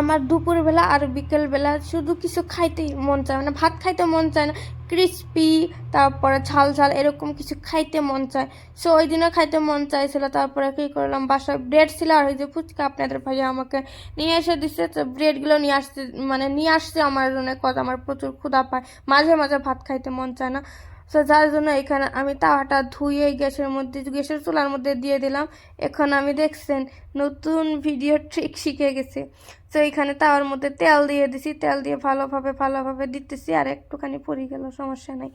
আমার দুপুরবেলা আর বিকেলবেলা শুধু কিছু খাইতেই মন চায় মানে ভাত খাইতে মন চায় না ক্রিস্পি তারপরে ঝাল ঝাল এরকম কিছু খাইতে মন চায়। সো ওই দিনও খাইতে মন চাইছিল, তারপরে কী করলাম, বাসায় ব্রেড ছিল আর ওই যে ফুচকা আপনাদের ভাইয়া আমাকে নিয়ে এসে দিচ্ছে তো ব্রেডগুলো নিয়ে আসতে মানে নিয়ে আসছে আমার জন্য কত আমার প্রচুর ক্ষুধা পায়। মাঝে মাঝে ভাত খাইতে মন চায় না। তো যার জন্য এখানে আমি তাওয়াটা ধুয়ে গ্যাসের মধ্যে, গ্যাসের চুলার মধ্যে দিয়ে দিলাম। এখন আমি দেখছেন, নতুন ভিডিও ট্রিক শিখে গেছি। তো এখানে তাওয়ার মধ্যে তেল দিয়ে দিছি। তেল দিয়ে ভালোভাবে ভালোভাবে দিতেছি আর একটুখানি পড়ে গেল, সমস্যা নেই।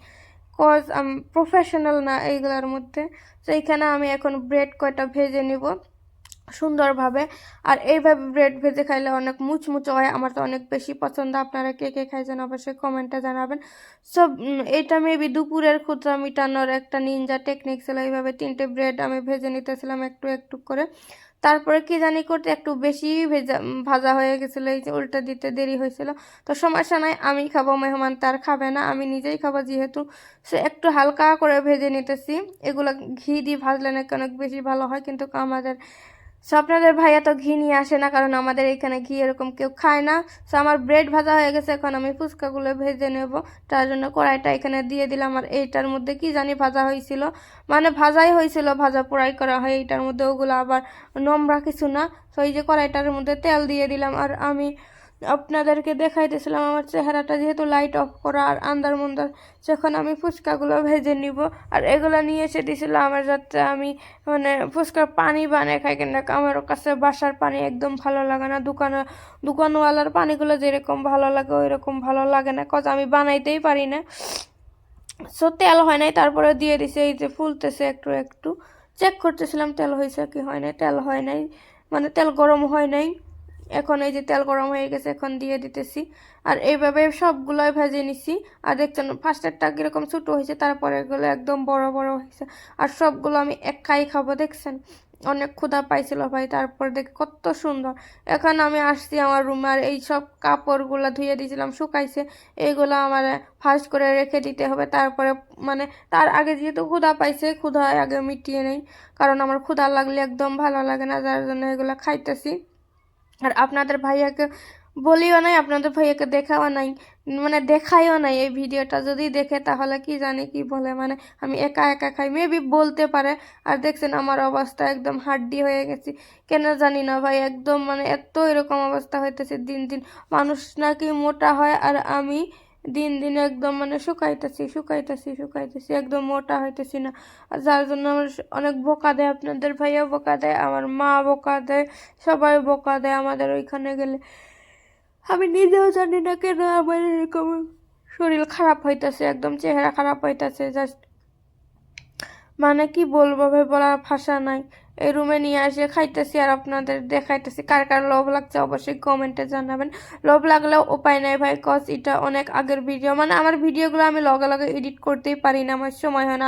কজ আমি প্রফেশনাল না এইগুলোর মধ্যে। তো এখানে আমি এখন ব্রেড কয়টা ভেজে নিব? সুন্দরভাবে। আর এইভাবে ব্রেড ভেজে খাইলে অনেক মুচমুচো হয়, আমার তো অনেক বেশি পছন্দ। আপনারা কে কে খাইছেন অবশ্যই কমেন্টে জানাবেন। সব এটা মেবি দুপুরের ক্ষুদ্র মিটানোর একটা নিনজা টেকনিক ছিল। এইভাবে তিনটে ব্রেড আমি ভেজে নিতেছিলাম একটু একটু করে। তারপরে কি জানি করতে একটু বেশি ভেজা ভাজা হয়ে গেছিল। এই যে উল্টা দিতে দেরি হয়েছিল। তো সমস্যা নাই, আমি খাব, মেহমান তার খাবে না, আমি নিজেই খাব যেহেতু। সে, একটু হালকা করে ভেজে নিতেছি। এগুলো ঘি দিয়ে ভাজলে নাকি অনেক বেশি ভালো হয়, কিন্তু আমাদের সো আপনাদের ভাইয়া তো ঘি নিয়ে আসে না, কারণ আমাদের এখানে ঘি এরকম কেউ খায় না। সো আমার ব্রেড ভাজা হয়ে গেছে, এখন আমি ফুচকাগুলো ভেজে নেব। তার জন্য কড়াইটা এখানে দিয়ে দিলাম, আর এইটার মধ্যে কি জানি ভাজা হয়েছিল। মানে ভাজাই হয়েছিল, ভাজা পোড়াই করা হয়, এইটার মধ্যে ওগুলো আবার নোংরা কিছু না। সো এই যে কড়াইটার মধ্যে তেল দিয়ে দিলাম, আর আমি আপনাদেরকে দেখাইতেছিলাম, আমার চেহারাটা যেহেতু লাইট অফ করা আর আন্দার মন্দার যখন আমি ফুচকাগুলো ভেজে নিব। আর এগুলো নিয়ে এসে দিছিল আমার যাতে আমি মানে ফুচকার পানি বানিয়ে খাই কিন্তু আমার কাছে বাসার পানি একদম ভালো লাগে না। দোকানে, দোকানওয়ালার পানিগুলো যেরকম ভালো লাগে ওই রকম ভালো লাগে না। কজ আমি বানাইতেই পারি না। সো তেল হয় নাই তারপরে দিয়ে দিছে, এই যে ফুলতেছে একটু একটু। চেক করতেছিলাম, তেল হয়েছে কি হয় নাই, তেল হয় নাই মানে তেল গরম হয় নাই। এখন এই যে তেল গরম হয়ে গেছে, এখন দিয়ে দিতেছি। আর এইভাবে সবগুলোই ভেজে নিছি। আর দেখছেন ফার্স্টেরটা কীরকম ছোটো হয়েছে, তারপরে এগুলো একদম বড় বড় হয়েছে। আর সবগুলো আমি এক খাই খাব, দেখছেন? অনেক ক্ষুধা পাইছিল ভাই, তারপর দেখি কত সুন্দর। এখন আমি আসছি আমার রুমে আর এই সব কাপড়গুলো ধুয়ে দিয়েছিলাম, শুকাইছে। এইগুলো আমার ফার্স্ট করে রেখে দিতে হবে, তারপরে মানে তার আগে যেহেতু ক্ষুধা পাইছে, ক্ষুধা আগে মিটিয়ে নেই। কারণ আমার ক্ষুধা লাগলে একদম ভালো লাগে না, যার জন্য এগুলো খাইতেছি। আর আপনাদের ভাইয়াকে বলিও নাই, আপনাদের ভাইয়াকে দেখাও নাই মানে দেখাইও নাই এই ভিডিওটা। যদি দেখে তাহলে কি জানি কি বলে মানে আমি একা একা খাই মেবি বলতে পারে। আর দেখছেন আমার অবস্থা একদম হাড্ডি হয়ে গেছি। কেন জানি না ভাই, একদম মানে এত এরকম অবস্থা হইতেছে দিন দিন। মানুষ নাকি মোটা হয় আর আমি দিন দিন একদম মানে শুকাইতেছি শুকাইতেছি শুকাইতেছি, একদম মোটা হইতেছি না। যার জন্য আমার অনেক বোকা দেয়, আপনাদের ভাইয়া বোকা দেয়, আমার মা বোকা দেয়, সবাই বোকা দেয় আমাদের ওইখানে গেলে। আমি নিজেও জানি না কেন আমার এরকম শরীর খারাপ হইতেছে, একদম চেহারা খারাপ হইতেছে জাস্ট মানে কি বলব ভাই, বলার ভাষা নাই। এই রুমে নিয়ে আসে, খাইতেছি আর আপনাদের দেখাইতেছি। কার কার লোভ লাগছে অবশ্যই কমেন্টে জানাবেন। লোভ লাগলেও উপায় নাই ভাই কজ এটা অনেক আগের ভিডিও মানে আমার ভিডিওগুলো আমি লগে লগে এডিট করতেই পারি না, আমার সময় হয় না।